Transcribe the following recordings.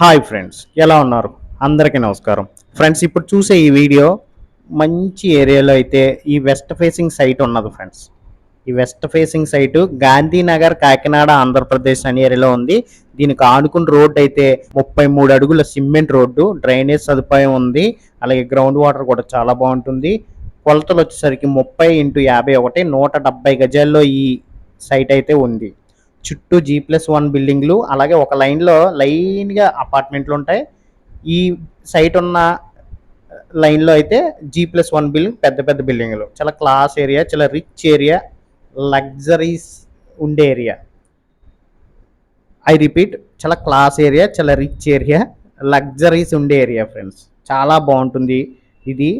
Hi friends ఎలా ఉన్నారు? అందరికీ నమస్కారం. ఫ్రెండ్స్ ఇప్పుడు చూసే ఈ వీడియో మంచి ఏరియాలో అయితే ఈ వెస్ట్ ఫేసింగ్ సైట్ ఉన్నది ఫ్రెండ్స్. ఈ west facing site Gandhinagar Kakinada Andhra Pradesh అనే ఏరియాలో ఉంది. దీనికి ఆనుకున్న రోడ్డు అయితే ముప్పై మూడు అడుగుల సిమెంట్ రోడ్డు డ్రైనేజ్ సదుపాయం ఉంది. అలాగే గ్రౌండ్ వాటర్ కూడా చాలా బాగుంటుంది. కొలతలు వచ్చేసరికి ముప్పై ఇంటూ యాభై ఒకటి నూట డెబ్బై గజాల్లో ఈ సైట్ అయితే ఉంది. చుట్టూ జీ ప్లస్ వన్ బిల్డింగ్లు అలాగే ఒక లైన్లో లైన్గా అపార్ట్మెంట్లు ఉంటాయి. ఈ సైట్ ఉన్న లైన్లో అయితే జీ ప్లస్ వన్ బిల్డింగ్ పెద్ద పెద్ద బిల్డింగ్లు. చాలా క్లాస్ ఏరియా చాలా రిచ్ ఏరియా లగ్జరీస్ ఉండే ఏరియా ఐ రిపీట్ చాలా క్లాస్ ఏరియా చాలా రిచ్ ఏరియా లగ్జరీస్ ఉండే ఏరియా ఫ్రెండ్స్ చాలా బాగుంటుంది. ఇది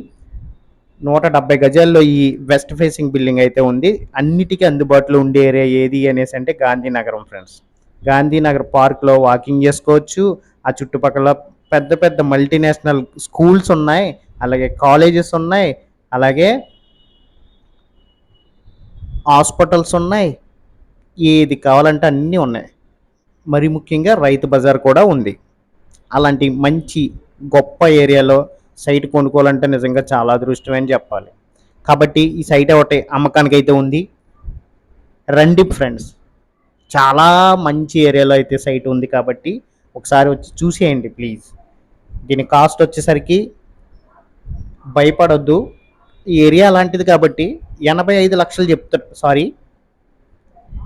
నూట డెబ్బై గజాల్లో ఈ వెస్ట్ ఫేసింగ్ బిల్డింగ్ అయితే ఉంది. అన్నిటికీ అందుబాటులో ఉండే ఏరియా ఏది అనేసి అంటే గాంధీనగరం ఫ్రెండ్స్. గాంధీనగర్ పార్క్లో వాకింగ్ చేసుకోవచ్చు. ఆ చుట్టుపక్కల పెద్ద పెద్ద మల్టీనేషనల్ స్కూల్స్ ఉన్నాయి. అలాగే కాలేజెస్ ఉన్నాయి. అలాగే హాస్పిటల్స్ ఉన్నాయి. ఏది కావాలంటే అన్నీ ఉన్నాయి. మరి ముఖ్యంగా రైతు బజార్ కూడా ఉంది. అలాంటి మంచి గొప్ప ఏరియాలో సైట్ కొనుక్కోవాలంటే నిజంగా చాలా అదృష్టం అని చెప్పాలి. కాబట్టి ఈ సైట్ ఒకటి అమ్మకానికి అయితే ఉంది. రండి ఫ్రెండ్స్. చాలా మంచి ఏరియాలో అయితే సైట్ ఉంది కాబట్టి ఒకసారి వచ్చి చూసేయండి ప్లీజ్. దీని కాస్ట్ వచ్చేసరికి భయపడొద్దు. ఈ ఏరియా అలాంటిది కాబట్టి ఎనభై ఐదు లక్షలు చెప్తారు సారీ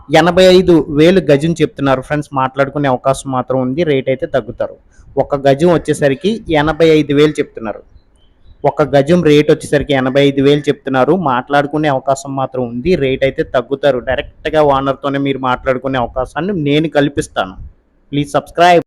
ఎనభై ఐదు వేలు గజం చెప్తున్నారు ఫ్రెండ్స్. మాట్లాడుకునే అవకాశం మాత్రం ఉంది రేట్ అయితే తగ్గుతారు. ఒక గజం వచ్చేసరికి ఎనభై ఐదు వేలు చెప్తున్నారు. ఒక గజం రేట్ వచ్చేసరికి ఎనభై ఐదు వేలు చెప్తున్నారు. మాట్లాడుకునే అవకాశం మాత్రం ఉంది రేట్ అయితే తగ్గుతారు. డైరెక్ట్గా ఓనర్తోనే మీరు మాట్లాడుకునే అవకాశాన్ని నేను కల్పిస్తాను. Please subscribe.